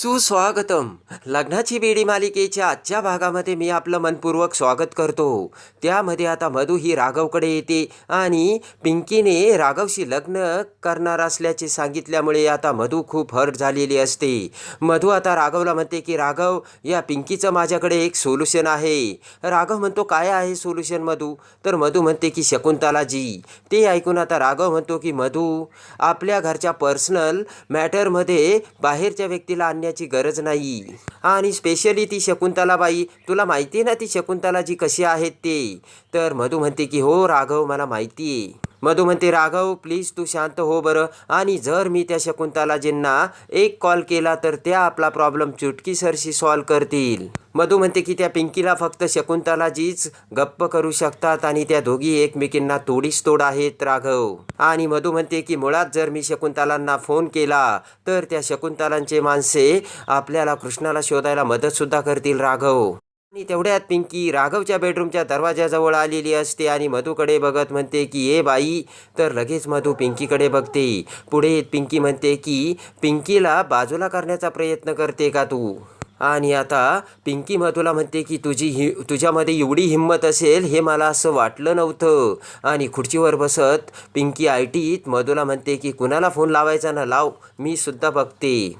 सुस्वागतम. लग्नाची बेडी मालिकेच्या आजच्या भागामध्ये मी आपलं मनपूर्वक स्वागत करतो. त्यामध्ये आता मधू ही राघवकडे येते आणि पिंकीने राघवशी लग्न करणार असल्याचे सांगितल्यामुळे आता मधू खूप हर्ट झालेली असते. मधू आता राघवला म्हणते की राघव या पिंकीचं माझ्याकडे एक सोल्युशन आहे. राघव म्हणतो काय आहे सोल्युशन मधू? तर मधू म्हणते की शकुंतलाजी. ते ऐकून आता राघव म्हणतो की मधू आपल्या घरच्या पर्सनल मॅटरमध्ये बाहेरच्या व्यक्तीला आणण्याची गरज नाही. आणि स्पेशली ती शकुंतलाबाई तुला माहिती आहे ना ती शकुंतलाजी कशी आहेत ते? तर मधू म्हणते की हो राघव मला माहिती आहे मधू म्हणते राघव प्लीज तू शांत हो बरं. आणि जर मी त्या शकुंतलाजींना एक कॉल केला तर त्या आपला प्रॉब्लेम चुटकीसरशी सॉल्व करतील. मधू म्हणते की त्या पिंकीला फक्त शकुंतलाजीच गप्प करू शकतात आणि त्या दोघी एकमेकींना तोडीस तोड आहेत राघव. आणि मधू म्हणते की मुळात जर मी शकुंतलांना फोन केला तर त्या शकुंतलांचे माणसे आपल्याला कृष्णाला शोधायला मदतसुद्धा करतील राघव. आणि तेवढ्यात पिंकी राघवच्या बेडरूमच्या दरवाजाजवळ आलेली असते आणि मधूकडे बघत म्हणते की ए बाई तर लगेच मधू पिंकीकडे बघते. पुढे पिंकी म्हणते की पिंकीला बाजूला करण्याचा प्रयत्न करते का तू? आणि आता पिंकी मधूला म्हणते की तुझी हि तुझ्यामध्ये एवढी हिंमत असेल हे मला असं वाटलं नव्हतं. आणि खुर्चीवर बसत पिंकी आय टीत मधूला म्हणते की कुणाला फोन लावायचा ना? लाव मी सुद्धा बघते.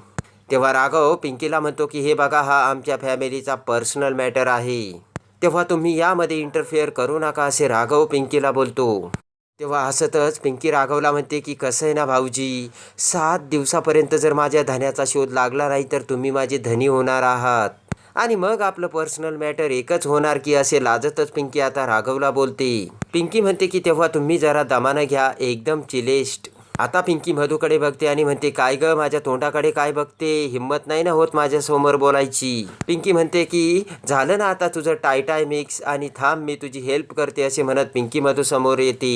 तेव्हा राघव पिंकीला म्हणतो की हे बघा हा आमच्या फॅमिलीचा पर्सनल मॅटर आहे. तेव्हा तुम्ही यामध्ये इंटरफेअर करू नका असे राघव पिंकीला बोलतो. तेव्हा हसतच पिंकी राघवला म्हणते की कसं आहे ना भाऊजी? सात दिवसापर्यंत जर माझ्या धन्याचा शोध लागला नाही तर तुम्ही माझे धनी होणार आहात. आणि मग आपलं पर्सनल मॅटर एकच होणार की असे लाजतच पिंकी आता राघवला बोलते. पिंकी म्हणते की तेव्हा तुम्ही जरा दमानं घ्या एकदम चिलेस्ट. आता पिंकी मधूकडे बघते आणि म्हणते काय ग माझ्या तोंडाकडे काय बघते? हिंमत नाही ना होत माझ्यासमोर बोलायची. पिंकी म्हणते की झालं ना आता तुझं टायटाय मिक्स आणि थांब मी तुझी हेल्प करते असे म्हणत पिंकी मधू समोर येते.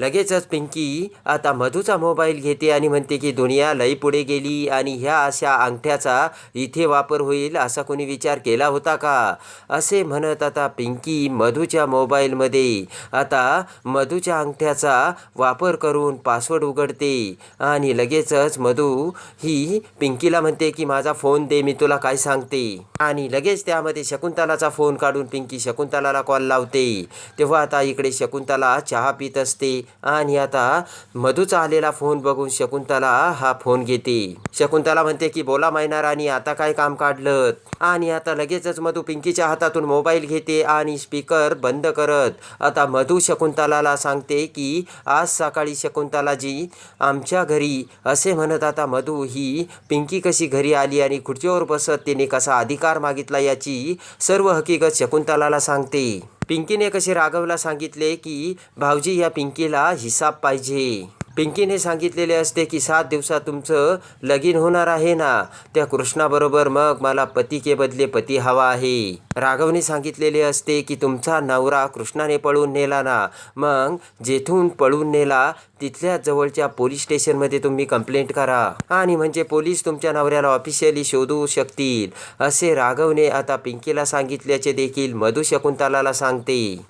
लगेचच पिंकी आता मधूचा मोबाईल घेते आणि म्हणते की दुनिया लई पुढे गेली आणि ह्या अशा अंगठ्याचा इथे वापर होईल असा कोणी विचार केला होता का? असे म्हणत आता पिंकी मधूच्या मोबाईलमध्ये आता मधूच्या अंगठ्याचा वापर करून पासवर्ड उघडते आणि लगेचच मधू ही पिंकीला म्हणते की माझा फोन दे मी तुला काय सांगते. आणि लगेच त्यामध्ये शकुंतलाचा फोन काढून पिंकी शकुंतलाला कॉल लावते. तेव्हा आता इकडे शकुंतला चहा पित असते. आणि आता मधूचा आलेला फोन बघून शकुंतला हा फोन घेते. शकुंतला म्हणते की बोला मायनार आणि आता काय काम काढलं आणि आता लगेचच मधू पिंकीच्या हातातून मोबाईल घेते आणि स्पीकर बंद करत आता मधू शकुंतलाला सांगते की आज सकाळी शकुंतलाजी आमच्या घरी असे म्हणत आता मधू ही पिंकी कशी घरी आली आणि खुर्चीवर बसत तिने कसा अधिकार मागितला याची सर्व हकीकत शकुंतलाला सांगते. पिंकीने कसे राघवला सांगितले की भाऊजी या पिंकीला हिसाब पाहिजे. पिंकीने सांगितलेले असते की सात दिवसात तुमचं लगीन होणार आहे ना? त्या कृष्णाबरोबर मग मला पती के बदले पती हवा आहे. राघवने सांगितलेले असते की तुमचा नवरा कृष्णाने पळून नेला ना? मग जेथून पळून नेला तिथल्या जवळच्या पोलीस स्टेशनमध्ये तुम्ही कंप्लेंट करा. आणि म्हणजे पोलीस तुमच्या नवऱ्याला ऑफिशियली शोधू शकतील असे राघवने आता पिंकीला सांगितल्याचे देखील मधु शकुंतलाला सांगते.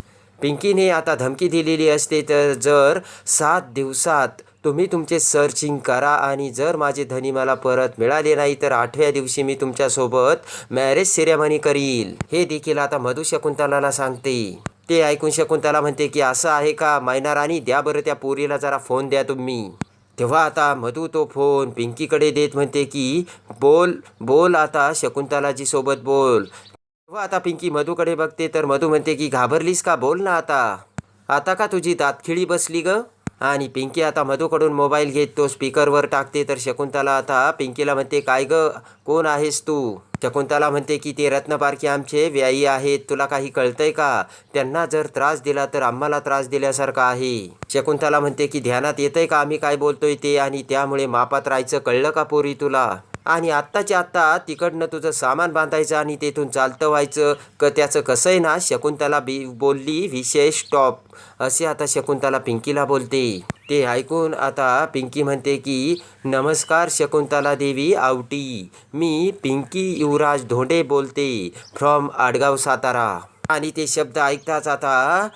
पिंकीने आता धमकी दिलेली असते तर जर सात दिवसात तुम्ही तुमचे सर्चिंग करा आणि जर माझे धनी मला परत मिळाले नाही तर आठव्या दिवशी मी तुमच्यासोबत मॅरेज सेरेमनी करील. हे देखील आता मधु शकुंतलाला सांगते. ते ऐकून शकुंतला म्हणते की असं आहे का? मैना राणी द्या बरं त्या पोरीला जरा फोन द्या तुम्ही. तेव्हा आता मधू तो फोन पिंकीकडे देत म्हणते की बोल बोल आता शकुंतलाजीसोबत बोल. व आता पिंकी मधूकडे बघते तर मधू म्हणते की घाबरलीस का? बोल ना आता. आता का तुझी दातखिळी बसली ग? आणि पिंकी आता मधूकडून मोबाईल घेत तो स्पीकरवर टाकते तर शकुंतला आता पिंकीला म्हणते काय ग? कोण आहेस तू? शकुंतला म्हणते की ते रत्नपारखी आमचे व्यायी आहेत. तुला काही कळतंय का? त्यांना जर त्रास दिला तर आम्हाला त्रास दिल्यासारखा आहे. शकुंतला म्हणते की ध्यानात येतंय का? आम्ही काय बोलतोय ते आणि त्यामुळे मापात राहायचं कळलं का पोरी तुला? आणि आत्ताच्या आत्ता तिकडनं तुझं सामान बांधायचं आणि तेथून चालतं व्हायचं क त्याचं कसं आहे ना शकुंतला बी बोलली विषय स्टॉप असे आता शकुंतला पिंकीला बोलते. ते ऐकून आता पिंकी म्हणते की नमस्कार शकुंतला देवी आवटी. मी पिंकी युवराज धोंडे बोलते फ्रॉम आडगाव सातारा. आणि ते शब्द ऐकताच आता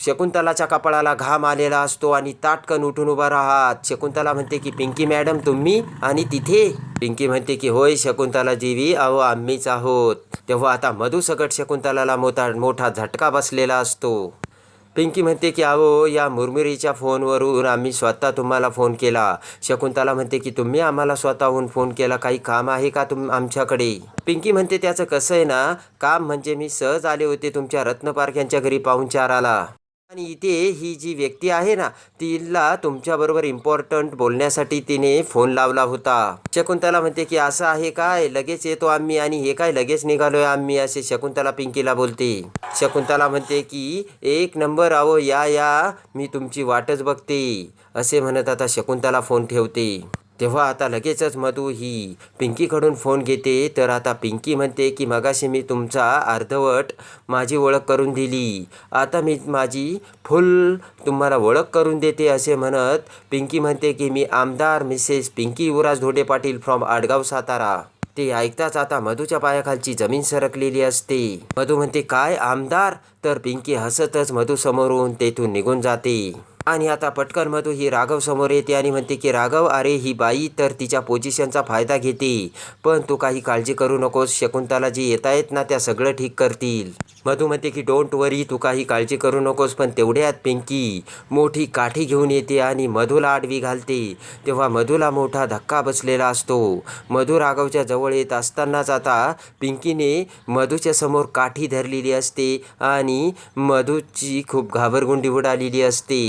शकुंतलाच्या कपाळाला घाम आलेला असतो आणि ताटकन उठून उभा राहात. शकुंतला म्हणते की पिंकी मॅडम तुम्ही आणि तिथे. पिंकी म्हणते की होय शकुंतला जीवी अहो आम्हीच आहोत. तेव्हा आता मधुसकट शकुंतलाला मोठा मोठा झटका बसलेला असतो. पिंकी म्हणते की अहो या मुरमुरीच्या फोनवरून आम्ही स्वतः तुम्हाला फोन केला. शकुंतला म्हणते की तुम्ही आम्हाला स्वतःहून फोन केला काही काम आहे का तुम आमच्याकडे? पिंकी म्हणते त्याचं कसं आहे ना काम म्हणजे मी सहज आले होते तुमच्या रत्नपार्क यांच्या घरी पाहुणचाराला. आणि इथे ही जी व्यक्ती आहे ना तिला तुमच्याबरोबर इम्पॉर्टंट बोलण्यासाठी तिने फोन लावला होता. शकुंतला म्हणते की असं आहे काय? लगेच येतो आम्ही आणि हे काय? लगेच निघालोय आम्ही असे शकुंतला पिंकीला बोलते. शकुंतला म्हणते की एक नंबर आहो या या मी तुमची वाटच बघते असे म्हणत आता शकुंतला फोन ठेवते. तेव्हा आता लगेचच मधू ही पिंकीकडून फोन घेते. तर आता पिंकी म्हणते की मगाशी मी तुमचा अर्धवट माझी ओळख करून दिली. आता मी माझी फुल तुम्हाला ओळख करून देते असे म्हणत पिंकी म्हणते की मी आमदार मिसेस पिंकी युवराज धोडे पाटील फ्रॉम आडगाव सातारा. ते ऐकताच आता मधूच्या पायाखालची जमीन सरकलेली असते. मधू म्हणते काय आमदार? तर पिंकी हसतच मधू समोरून तेथून निघून जाते. आणि आता पटकन मधू ही राघव समोर येते आणि म्हणते की राघव अरे ही बाई तर तिच्या पोझिशनचा फायदा घेते. पण तू काही काळजी करू नकोस शकुंतला जी येत आहेत ना त्या सगळं ठीक करतील. मधू म्हणते की डोंट वरी तू काही काळजी करू नकोस पण तेवढ्यात पिंकी. मोठी काठी घेऊन येते आणि मधूला आडवी घालते. तेव्हा मधूला मोठा धक्का बसलेला असतो. मधू राघवच्या जवळ येत असतानाच आता पिंकीने मधूच्या समोर काठी धरलेली असते आणि मधूची खूप घाबरगुंडी उडालेली असते.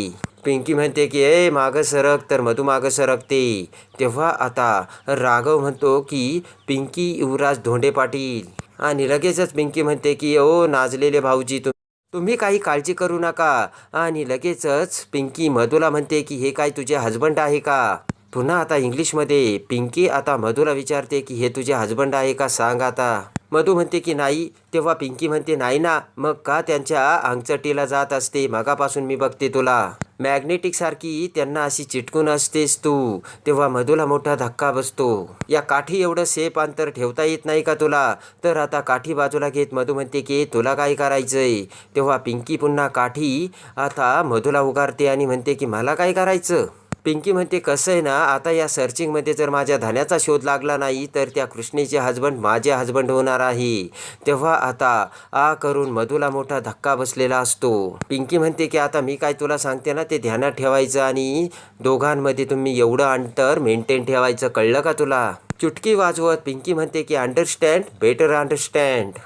पिंकी म्हणते की ए मागं सरक तर मधू मागं सरकते. तेव्हा आता राघव म्हणतो की पिंकी युवराज धोंडे पाटील. आणि लगेचच पिंकी म्हणते की ओ नाजलेले भाऊजी तु तुम्ही काही काळजी करू नका. आणि लगेचच पिंकी मधूला म्हणते की हे काय तुझे हजबंड आहे का? पुन्हा आता इंग्लिशमध्ये पिंकी आता मधूला विचारते की हे तुझे हजबंड आहे का? सांग आता. मधू म्हणते की नाही तेव्हा पिंकी म्हणते नाही ना मग का त्यांच्या अंगचटीला जात असते? मगापासून मी बघते तुला. मॅग्नेटिक सारखी त्यांना अशी चिटकून असतेस तू तेव्हा मधूला मोठा धक्का बसतो. या काठी एवढं सेफ अंतर ठेवता येत नाही का तुला? तर आता काठी बाजूला घेत मधू म्हणते की तुला काय करायचंय? तेव्हा पिंकी पुन्हा काठी आता मधूला उगारते आणि म्हणते की मला काय करायचं? पिंकी म्हणते कसं आहे ना आता या सर्चिंगमध्ये जर माझ्या धन्याचा शोध लागला नाही तर त्या कृष्णेचे हजबंड माझे हजबंड होणार आहे. तेव्हा आता आ करून मधूला मोठा धक्का बसलेला असतो. पिंकी म्हणते की आता मी काय तुला सांगते ना ते ध्यानात ठेवायचं आणि दोघांमध्ये तुम्ही एवढं अंतर मेंटेन ठेवायचं कळलं का तुला? चुटकी वाजवत पिंकी म्हणते की अंडरस्टँड बेटर अंडरस्टँड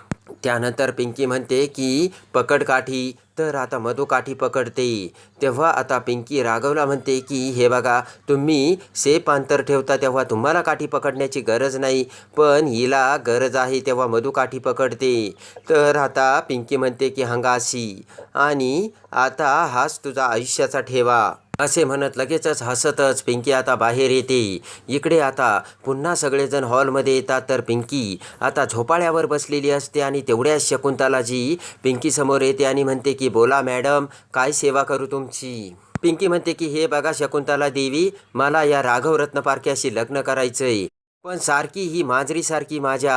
त्यानंतर पिंकी म्हणते की पकड काठी तर आता मधू काठी पकडते. तेव्हा आता पिंकी राघवला म्हणते की हे बघा तुम्ही सेप अंतर ठेवता तेव्हा तुम्हाला काठी पकडण्याची गरज नाही पण हिला गरज आहे तेव्हा मधू काठी पकडते. तर आता पिंकी म्हणते की हंगासी आणि आता हाच तुझा आयुष्याचा ठेवा. असे म्हणत लगेचच हसतच पिंकी आता बाहेर येते. इकडे आता पुन्हा सगळेजण हॉलमध्ये येतात तर पिंकी आता झोपाळ्यावर बसलेली असते आणि तेवढ्याच शकुंतलाजी पिंकीसमोर येते आणि म्हणते की बोला मॅडम काय सेवा करू तुमची? पिंकी म्हणते की हे बघा शकुंतला देवी मला या राघव रत्नपारख्याशी लग्न करायचंय. पण सारखी ही मांजरीसारखी माझ्या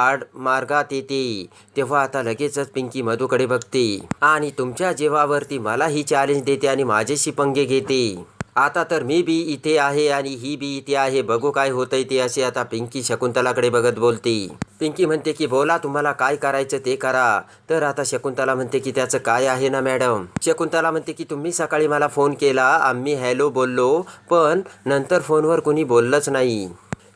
आड मार्गात येते. तेव्हा आता लगेचच पिंकी मधूकडे बघते. आणि तुमच्या जीवावरती मला ही चॅलेंज देते आणि माझ्याशी पंगे घेते. आता तर मी बी इथे आहे आणि ही बी इथे आहे. बघू काय होतंय ते असे आता पिंकी शकुंतलाकडे बघत बोलते. पिंकी म्हणते की बोला तुम्हाला काय करायचं ते करा. तर आता शकुंतला म्हणते की त्याचं काय आहे ना मॅडम? शकुंतला म्हणते की तुम्ही सकाळी मला फोन केला. आम्ही हॅलो बोललो पण नंतर फोनवर कुणी बोललंच नाही.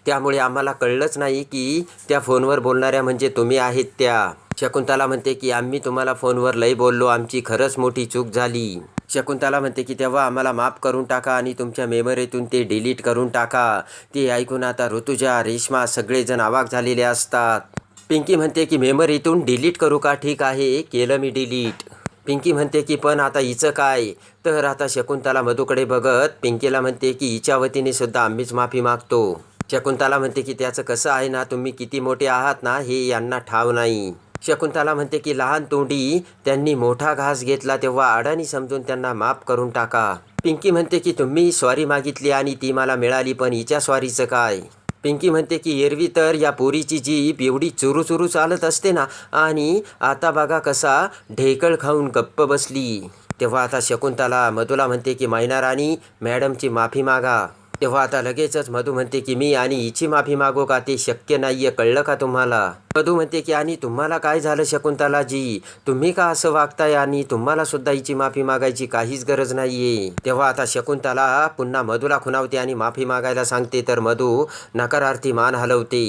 त्यामुळे आम्हाला कळलंच नाही की त्या फोनवर बोलणाऱ्या म्हणजे तुम्ही आहेत त्या. शकुंतला म्हणते की आम्ही तुम्हाला फोनवर लई बोललो आमची खरंच मोठी चूक झाली. शकुंतला म्हणते की तेव्हा आम्हाला माफ करून टाका आणि तुमच्या मेमरीतून ते डिलीट करून टाका. ते ऐकून आता ऋतुजा रेश्मा सगळेजण आवाक झालेले असतात. पिंकी म्हणते की मेमरीतून डिलीट करू का? ठीक आहे केलं मी डिलीट. पिंकी म्हणते की पण आता हिचं काय? तर आता शकुंतला मधूकडे बघत पिंकीला म्हणते की हिच्या वतीने सुद्धा आम्हीच माफी मागतो. शकुंतला म्हणते की त्याचं कसं आहे ना तुम्ही किती मोठे आहात ना हे यांना ठाव नाही. शकुंतला म्हणते की लहान तोंडी त्यांनी मोठा घास घेतला तेव्हा अडाणी समजून त्यांना माफ करून टाका. पिंकी म्हणते की तुम्ही स्वारी मागितली आणि ती मला मिळाली पण हिच्या स्वारीचं काय? पिंकी म्हणते की एरवी तर या पोरीची जीभ एवढी चुरू चुरू चालत असते ना आणि आता बघा कसा ढेकळ खाऊन गप्प बसली. तेव्हा आता शकुंतला मधुला म्हणते की मैनाराणी मॅडमची माफी मागा. तेव्हा आता लगेचच मधू म्हणते की मी आणि हिची माफी मागो का? ते शक्य नाहीये. कळलं का तुम्हाला? मधू म्हणते की आणि तुम्हाला काय झालं शकुंतलाजी? तुम्ही का असं वागताय? आणि तुम्हाला सुद्धा हिची माफी मागायची काहीच गरज नाहीये. तेव्हा आता शकुंतला पुन्हा मधूला खुणावते आणि माफी मागायला सांगते. तर मधू नकारार्थी मान हलवते.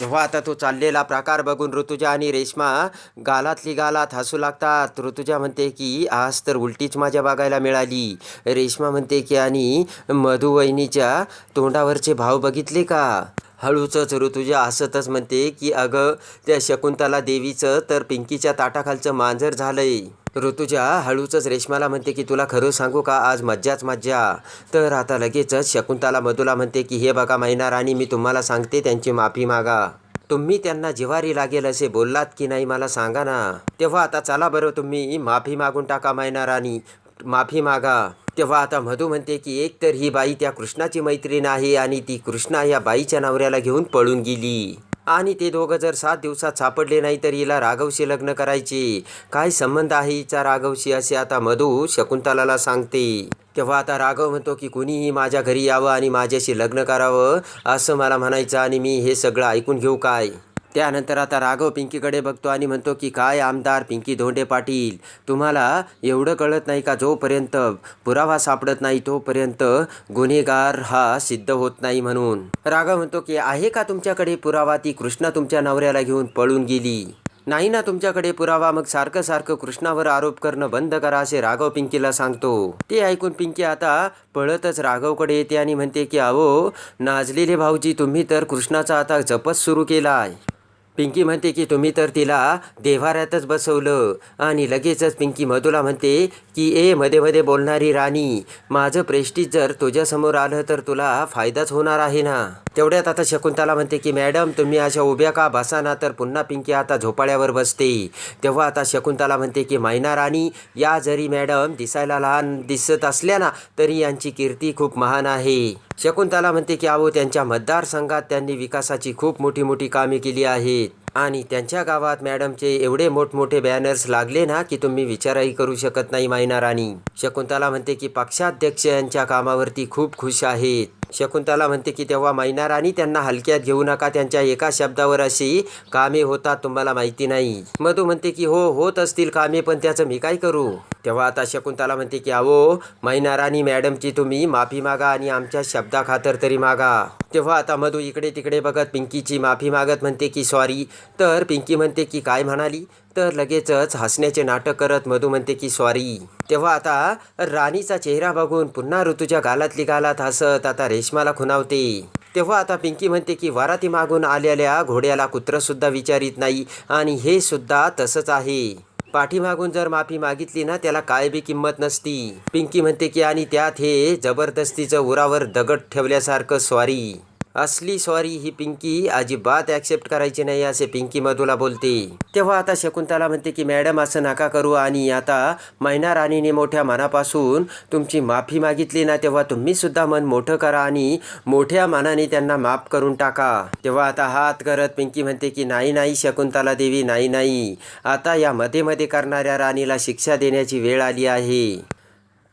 तेव्हा आता तो चाललेला प्रकार बघून ऋतुजा आणि रेश्मा गालातली गालात हसू लागतात. ऋतुजा म्हणते की आज तर उलटीच माझ्या बघायला मिळाली. रेश्मा म्हणते की आणि मधुवहिनीच्या तोंडावरचे भाव बघितले का? हळूचंच ऋतुजा हसतच म्हणते की अगं त्या शकुंतला देवीचं तर पिंकीच्या ताटाखालचं मांजर झालंय. ऋतुजा हळूचच रेश्माला म्हणते की तुला खरं सांगू का? आज मज्जाच मज्जा. तर आता लगेचच शकुंतला मधुला म्हणते की हे बघा महिना राणी मी तुम्हाला सांगते त्यांची माफी मागा. तुम्ही त्यांना जिवारी लागेल असे बोललात की नाही मला सांगा ना. तेव्हा आता चला बरं तुम्ही माफी मागून टाका मैना राणी माफी मागा. तेव्हा आता मधू म्हणते की एक तर ही बाई त्या कृष्णाची मैत्रीण आहे आणि ती कृष्णा या बाईच्या नवऱ्याला घेऊन पळून गेली. आणि ते दोघं जर सात दिवसात सापडले नाही तर हिला राघवशी लग्न करायचे. काय संबंध आहे हिचा राघवशी असे आता मधू शकुंतलाला सांगते. तेव्हा आता राघव म्हणतो की कुणीही माझ्या घरी यावं आणि माझ्याशी लग्न करावं असं मला म्हणायचं आणि मी हे सगळं ऐकून घेऊ काय? त्यानंतर आता राघव पिंकीकडे बघतो आणि म्हणतो की काय आमदार पिंकी धोंडे पाटील तुम्हाला एवढं कळत नाही का जोपर्यंत पुरावा सापडत नाही तोपर्यंत गुन्हेगार हा सिद्ध होत नाही म्हणून? राघव म्हणतो की आहे का तुमच्याकडे पुरावा? ती कृष्णा तुमच्या नवऱ्याला घेऊन पळून गेली. नाही ना तुमच्याकडे पुरावा. मग सारखं सारखं कृष्णावर आरोप करणं बंद करा असे राघव पिंकीला सांगतो. ते ऐकून पिंकी आता पळतच राघवकडे येते आणि म्हणते की अहो नाजलेले भाऊजी तुम्ही तर कृष्णाचा आता जपच सुरू केलाय. पिंकी म्हणते की तुम्ही तर तिला देव्हाऱ्यातच बसवलं. आणि लगेचच पिंकी मधुला म्हणते की ए मध्ये मध्ये बोलणारी राणी माझं प्रेस्टीज जर तुझ्यासमोर आलं तर तुला फायदाच होणार आहे ना? तेवढ्यात आता शकुंतला म्हणते की मॅडम तुम्ही अशा उभ्या का बसा ना तर पुन्हा पिंकी आता झोपाळ्यावर बसते. तेव्हा आता शकुंतला म्हणते की मैना राणी या जरी मॅडम दिसायला लहान दिसत असल्या ना तरी यांची कीर्ती खूप महान आहे. शकुंतला म्हणते की अहो त्यांच्या मतदारसंघात त्यांनी विकासाची खूप मोठी मोठी कामे केली आहे. आणि त्यांच्या गावात मॅडमचे एवढे मोठमोठे बॅनर्स लागले ना की तुम्ही विचारही करू शकत नाही मायना राणी शकुंतला म्हणते की पक्षाध्यक्ष यांच्या कामावरती खूप खुश आहेत. शकुंतला म्हणते की तेव्हा मैनाराणी त्यांना हलक्यात घेऊ नका. त्यांच्या एका शब्दावर अशी कामे होतात तुम्हाला माहिती नाही. मधू म्हणते की हो होत असतील कामे पण त्याचं मी काय करू? तेव्हा आता शकुंतला म्हणते की अहो मैनाराणी मॅडमची तुम्ही माफी मागा आणि आमच्या शब्दाखातर तरी मागा. तेव्हा आता मधू इकडे तिकडे बघत पिंकीची माफी मागत म्हणते की सॉरी. तर पिंकी म्हणते की काय म्हणाली? तर लगेचच हसण्याचे नाटक करत मधू म्हणते की सॉरी. तेव्हा आता राणीचा चेहरा बघून पुन्हा ऋतूच्या गालातली गालात हसत आता रेशमाला खुणावते. तेव्हा आता पिंकी म्हणते की वराती मागून आलेल्या घोड्याला कुत्रंसुद्धा विचारित नाही आणि हे सुद्धा तसंच आहे. पाठीमागून जर माफी मागितली ना त्याला काय बी किंमत नसती. पिंकी म्हणते की आणि त्यात हे जबरदस्तीचं उरावर दगड ठेवल्यासारखं स्वारी असली सॉरी ही पिंकी अजिबात ॲक्सेप्ट करायची नाही असे पिंकी मधूला बोलते. तेव्हा आता शकुंतला म्हणते की मॅडम असं नका करू आणि आता मैना राणीने मोठ्या मनापासून तुमची माफी मागितली ना तेव्हा तुम्ही सुद्धा मन मोठं करा आणि मोठ्या मनाने त्यांना माफ करून टाका. तेव्हा आता हात करत पिंकी म्हणते की नाही नाही शकुंतला देवी नाही नाही. आता या मध्ये मध्ये करणाऱ्या राणीला शिक्षा देण्याची वेळ आली आहे.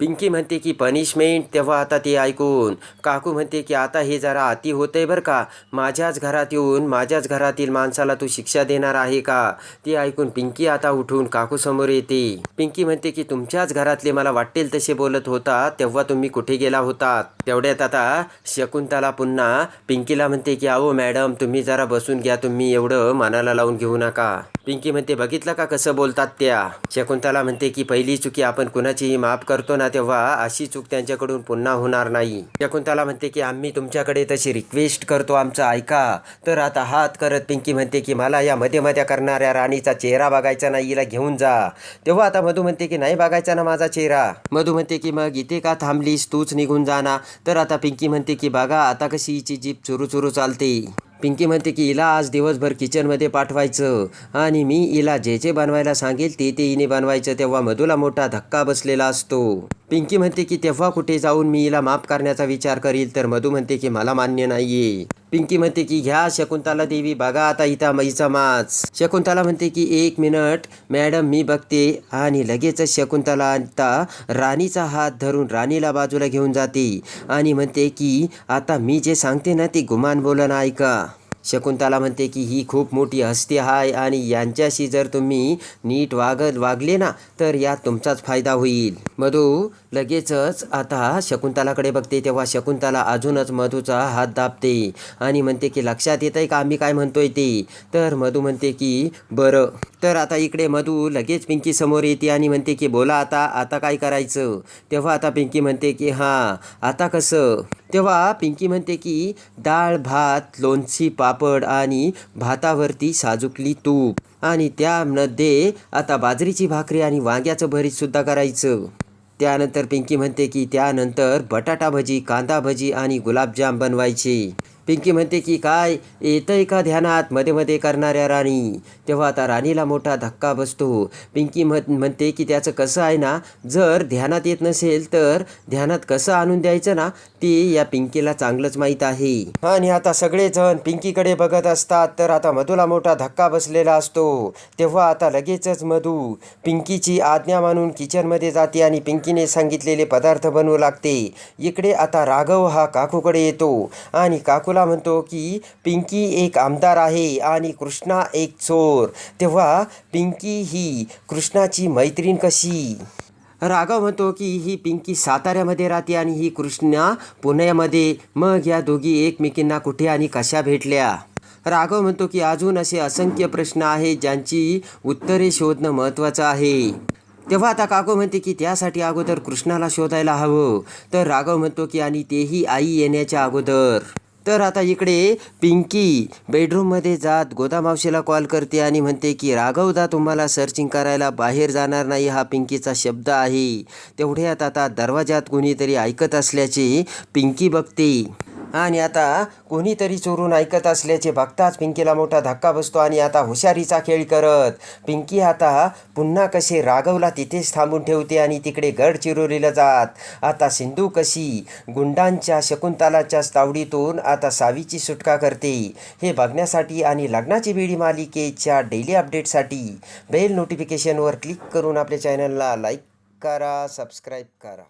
पिंकी म्हणते की पनिशमेंट तेव्हा आता ते ऐकून. काकू म्हणते की आता हे जरा अति होतंय बरं का? माझ्याच घरात येऊन माझ्याच घरातील माणसाला तू शिक्षा देणार आहे का? ते ऐकून पिंकी आता उठून काकू समोर येते. पिंकी म्हणते की तुमच्याच घरातले मला वाटेल तसे बोलत होता तेव्हा तुम्ही कुठे गेला होता? तेवढ्यात आता शकुंतला पुन्हा पिंकीला म्हणते की अहो मॅडम तुम्ही जरा बसून घ्या तुम्ही एवढं मनाला लावून घेऊ नका. पिंकी म्हणते बघितलं का कसं बोलतात त्या? शकुंतला म्हणते की पहिली चुकी आपण कुणाचीही माफ करतो ना तेव्हा अशी चूक त्यांच्याकडून पुन्हा होणार नाही. शकुंतला म्हणते की आम्ही तुमच्याकडे तशी रिक्वेस्ट करतो आमचं ऐका. तर आता हात करत पिंकी म्हणते की मला या मध्ये मध्ये करणाऱ्या राणीचा चेहरा बघायचा नाही हिला घेऊन जा. तेव्हा आता मधू म्हणते की नाही बघायचा ना माझा चेहरा. मधू म्हणते की मग इथे का थांबलीस? तूच निघून जा ना. तर आता पिंकी म्हणते की बघा आता कशी हिची जीप चुरू चुरू चालते. पिंकी म्हणते की हिला आज दिवसभर किचनमध्ये पाठवायचं आणि मी हिला जे जे बनवायला सांगेल ते ते हिने बनवायचं. तेव्हा मधूला मोठा धक्का बसलेला असतो. पिंकी म्हणते की तेव्हा कुठे जाऊन मी हिला माफ करण्याचा विचार करील तर मधू म्हणते की मला मान्य नाहीये. पिंकी म्हणते की घ्या शकुंतला देवी बघा आता इथं मैचा माच शकुंतला म्हणते की एक मिनिट मॅडम मी बघते. आणि लगेचच शकुंतला आता राणीचा हात धरून राणीला बाजूला घेऊन जाते. आणि म्हणते की आता मी जे सांगते ना ते गुमान बोलणं ऐका. शकुंतला म्हणते की ही खूप मोठी हस्ती आहे आणि यांच्याशी जर तुम्ही नीट वागत वागले ना तर यात तुमचाच फायदा होईल. मधू लगेचच आता शकुंतलाकडे बघते तेव्हा शकुंतला अजूनच मधूचा हात दाबते आणि म्हणते की लक्षात येत आहे का? आम्ही काय म्हणतोय ते? तर मधू म्हणते की बरं. तर आता इकडे मधू लगेच पिंकी समोर येते आणि म्हणते की बोला आता आता काय करायचं? तेव्हा आता पिंकी म्हणते की हां आता कसं? तेव्हा पिंकी म्हणते की डाळ भात लोणची पापड आणि भातावरती साजुकली तूप आणि त्यामध्ये आता बाजरीची भाकरी आणि वांग्याचं भरीतसुद्धा करायचं. त्यानंतर पिंकी म्हणते की त्यानंतर बटाटा भजी कांदा भजी आणि गुलाबजाम बनवायचे. पिंकी म्हणते की काय येतंय का ध्यानात? मध्ये मध्ये करणाऱ्या राणी. तेव्हा आता राणीला मोठा धक्का बसतो. पिंकी म्हण म्हणते की त्याचं कसं आहे ना जर ध्यानात येत नसेल तर ध्यानात कसं आणून द्यायचं ना ते या पिंकीला चांगलंच माहीत आहे. आणि आता सगळेजण पिंकीकडे बघत असतात. तर आता मधूला मोठा धक्का बसलेला असतो. तेव्हा आता लगेचच मधू पिंकीची आज्ञा मानून किचनमध्ये जाते आणि पिंकीने सांगितलेले पदार्थ बनवू लागते. इकडे आता राघव हा काकूकडे येतो. आणि काकू काकूला म्हणतो की पिंकी एक आमदार आहे आणि कृष्णा एक चोर. तेव्हा पिंकी ही कृष्णाची मैत्रीण कशी? राघव म्हणतो की ही पिंकी साताऱ्यामध्ये राहते आणि ही कृष्णा पुण्यामध्ये. मग या दोघी एकमेकींना कुठे आणि कशा भेटल्या? राघव म्हणतो की अजून असे असंख्य प्रश्न आहेत ज्यांची उत्तरे शोधणं महत्त्वाचं आहे. तेव्हा आता काको म्हणते की त्यासाठी अगोदर कृष्णाला शोधायला हवं. तर राघव म्हणतो की आणि तेही आई येण्याच्या अगोदर. तर आता इकडे पिंकी बेडरूममध्ये जात गोदामावशीला कॉल करते आणि म्हणते की राघवदा तुम्हाला सर्चिंग करायला बाहेर जाणार नाही हा पिंकीचा शब्द आहे. तेवढ्यात आता दरवाजात कुणीतरी ऐकत असल्याचे पिंकी बघते. आणि आता कोणीतरी चोरून ऐकत असल्याचे बघताच पिंकीला मोठा धक्का बसतो आणि आता हुशारीचा खेळ करत. पिंकी आता पुन्हा कसे राघवला तिथेच थांबून ठेवते आणि तिकडे गड गडचिरोलीला जात. आता सिंधू कशी गुंडांच्या शकुंतलाच्या तावडीतून आता सावीची सुटका करते. हे बघण्यासाठी आणि लग्नाची बेडी मालिकेच्या डेली अपडेटसाठी बेल नोटिफिकेशनवर क्लिक करून आपल्या चॅनलला लाईक करा सबस्क्राईब करा.